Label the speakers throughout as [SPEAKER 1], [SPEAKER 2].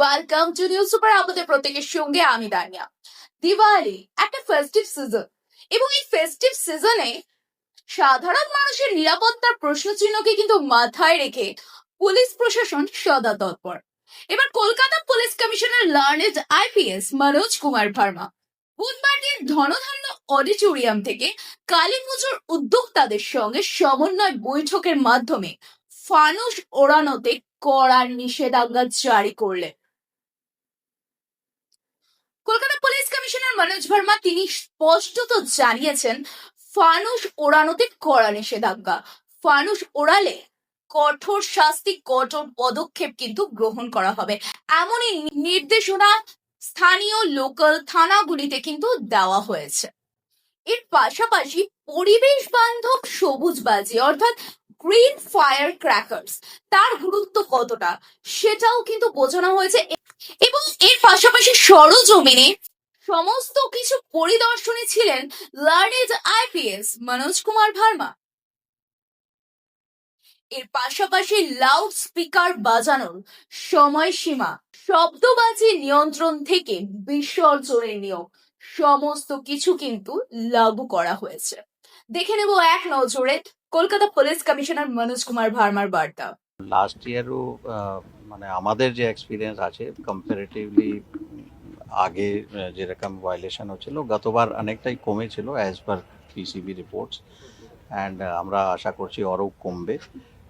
[SPEAKER 1] Welcome to news super আমাদের প্রত্যেকের সঙ্গে আমি দানিয়া। দিওয়ালি, একটা ফেস্টিভ সিজন এবং এই ফেস্টিভ সিজনে সাধারণ মানুষের নিরাপত্তার প্রশ্নচিহ্নকে কিন্তু মাথায় রেখে পুলিশ প্রশাসন সদা তৎপর। এবার Kolkata police commissioner learned IPS Manoj Kumar Verma বুধবার দিন ধনধান্য অডিটোরিয়াম থেকে কালী পুজোর উদ্যোক্তাদের সঙ্গে সমন্বয় বৈঠকের মাধ্যমে ফানুস ওড়ানোতে কড়া নিষেধাজ্ঞা জারি করলেন কলকাতা পুলিশ কমিশনার মনোজ ভার্মা তিনি স্পষ্টত জানিয়েছেন ফানুস ওড়ানোতে কড়া নিষেধাজ্ঞা। ফানুস ওড়ালে কঠোর শাস্তি, কঠোর পদক্ষেপ কিন্তু গ্রহণ করা হবে। এমনই নির্দেশনা স্থানীয় লোকাল থানাগুলিতে কিন্তু দেওয়া হয়েছে। এর পাশাপাশি পরিবেশ বান্ধব সবুজ বাজি, অর্থাৎ গ্রিন ফায়ার ক্র্যাকার্স তার গুরুত্ব কতটা? সেটাও কিন্তু বোঝানো হয়েছে। এবং এর পাশাপাশি সরজমিনে সমস্ত কিছু পরিদর্শনে ছিলেন লার্নেড আইপিএস মনোজ কুমার ভার্মা। এর পাশাপাশি লাউড স্পিকার বাজানোর সময়সীমা, শব্দবাজি নিয়ন্ত্রণ থেকে বিসর্জনের নিয়ম, সমস্ত কিছু কিন্তু লাগু করা হয়েছে। দেখে নেব এক নজরে। কলকাতা পুলিশ কমিশনার মনোজ কুমার ভার্মার বার্তা।
[SPEAKER 2] লাস্ট ইয়ারও মানে আমাদের যে এক্সপিরিয়েন্স আছে কম্পারেটিভলি আগে যেরকম ভায়োলেশন হচ্ছিল, গতবার অনেকটাই কমেছিল as per PCB reports and আমরা আশা করছি আরও কমবে।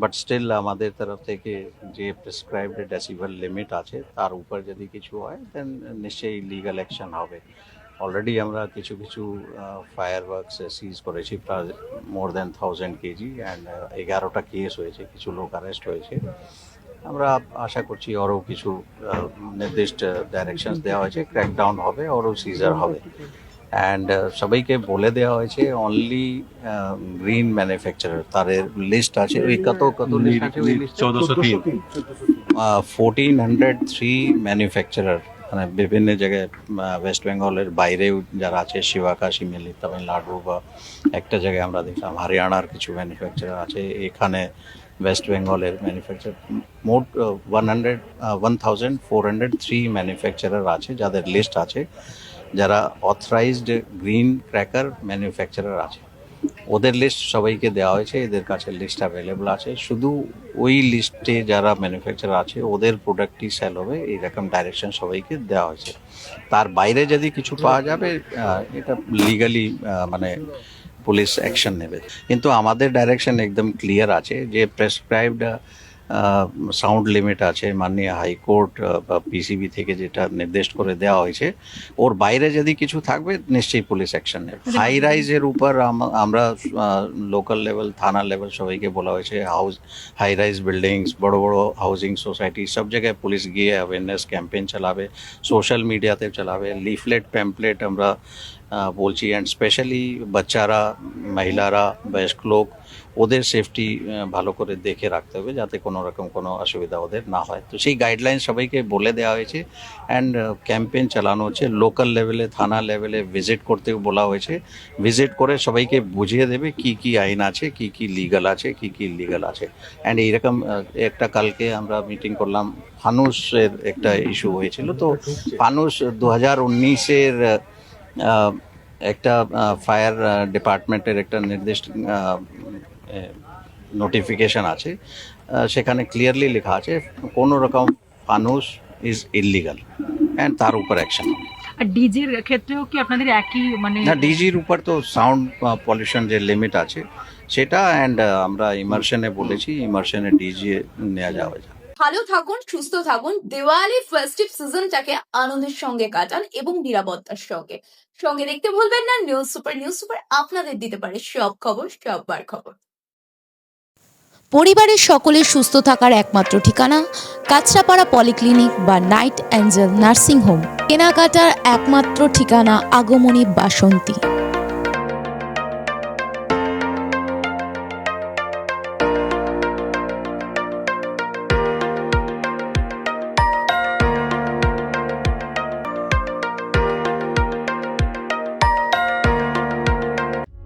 [SPEAKER 2] বাট স্টিল আমাদের তরফ থেকে যে প্রেসক্রাইবড ডেসিভাল লিমিট আছে, তার উপর যদি কিছু হয় দেন নিশ্চয়ই লিগাল অ্যাকশন হবে। অলরেডি আমরা কিছু কিছু ফায়ার ওয়ার্কস সিজ করেছি প্রায় more than thousand kg and এগারোটা কেস হয়েছে কিছু লোক অ্যারেস্ট হয়েছে। আমরা আশা করছি আরও কিছু নির্দিষ্ট ডাইরেকশনস দেওয়া হয়েছে ক্র্যাকডাউন হবে আরও সিজার হবে। অ্যান্ড সবাইকে বলে দেওয়া হয়েছে অনলি গ্রিন ম্যানুফ্যাকচারার তাদের লিস্ট আছে ওই কত কত লিস্ট আছে ওই লিস্ট
[SPEAKER 3] চৌদ্দশো তিন।
[SPEAKER 2] ফোরটিন হান্ড্রেড থ্রি ম্যানুফ্যাকচারার মানে বিভিন্ন জায়গায় ওয়েস্ট বেঙ্গলের বাইরেও যারা আছে শিবাকা শিমেলি তামিলনাড়ু বা একটা জায়গায় আমরা দেখলাম হরিয়ানার কিছু ম্যানুফ্যাকচারার আছে, এখানে ওয়েস্ট বেঙ্গলের ম্যানুফ্যাকচার মোট one hundred one thousand four hundred three manufacturer আছে, যাদের লিস্ট আছে, যারা অথরাইজড গ্রিন ক্র্যাকার ম্যানুফ্যাকচারার আছে। ওদের লিস্ট সবাইকে দেওয়া হয়েছে, এদের কাছে লিস্ট অ্যাভেলেবল আছে। শুধু ওই লিস্টে যারা ম্যানুফ্যাকচার আছে, ওদের প্রোডাক্টই সেল হবে, এইরকম ডাইরেকশন সবাইকে দেওয়া হয়েছে। তার বাইরে যদি কিছু পাওয়া যাবে এটা লিগালি মানে পুলিশ অ্যাকশন নেবে। কিন্তু আমাদের ডাইরেকশন একদম ক্লিয়ার আছে যে প্রেসক্রাইবড সাউন্ড লিমিট আছে মাননীয় হাইকোর্ট বা পিসিবি থেকে যেটা নির্দেশ করে দেওয়া হয়েছে ওর বাইরে যদি কিছু থাকবে নিশ্চয়ই পুলিশ অ্যাকশন নেবে। হাই রাইজের উপর আম- আমরা লোকাল লেভেল থানা লেভেল সবাইকে বলা হয়েছে হাউস হাই রাইজ বিল্ডিংস বড় বড় হাউজিং সোসাইটি সব জায়গায় পুলিশ গিয়ে অ্যাওয়ারনেস ক্যাম্পেইন চালাবে সোশ্যাল মিডিয়াতে চালাবে লিফলেট প্যাম্পলেট আমরা বলছি অ্যান্ড স্পেশালি বাচ্চারা, মহিলারা, বয়স্ক লোক, ওদের সেফটি ভালো করে দেখে রাখতে হবে যাতে কোনো রকম কোনো অসুবিধা ওদের না হয়। তো সেই গাইডলাইন সবাইকে বলে দেওয়া হয়েছে অ্যান্ড ক্যাম্পেইন চালানো হচ্ছে। লোকাল লেভেলে থানা লেভেলে ভিজিট করতেও বলা হয়েছে। ভিজিট করে সবাইকে বুঝিয়ে দেবে কি কি আইন আছে, কি কি লিগাল আছে, কি কি লিগাল আছে। অ্যান্ড এইরকম একটা কালকে আমরা মিটিং করলাম, ফানুসের একটা ইস্যু হয়েছিল। তো ফানুস দু হাজার উনিশের একটা ফায়ার ডিপার্টমেন্টের একটা নির্দিষ্ট নোটিফিকেশন আছে। সেখানে ক্লিয়ারলি লেখা আছে কোনো রকম ফানুস ইজ ইলিগাল অ্যান্ড তার উপর অ্যাকশন
[SPEAKER 4] আর ডিজির ক্ষেত্রেও কি আপনাদের একই মানে
[SPEAKER 2] না ডিজির উপর তো সাউন্ড পলিউশন যে লিমিট আছে সেটা অ্যান্ড আমরা ইমার্শনে বলেছি ইমার্শনে ডিজি নেওয়া যাওয়া যায়
[SPEAKER 1] ভালো থাকুন, সুস্থ থাকুন। দিওয়ালি ফেস্টিভ সিজনটাকে আনন্দের সঙ্গে কাটান এবং নিরাপত্তার সঙ্গে। সঙ্গে দেখতে ভুলবেন না নিউজ সুপার নিউজ সুপার আপনাদের দিতে পারে সব খবর, সববার খবর।
[SPEAKER 5] পরিবারের সকলের সুস্থ থাকার একমাত্র ঠিকানা কাছড়াপাড়া পলিক্লিনিক বা নাইট অ্যাঞ্জেল নার্সিং হোম। কেনাকাটার একমাত্র ঠিকানা আগমনী বাসন্তী।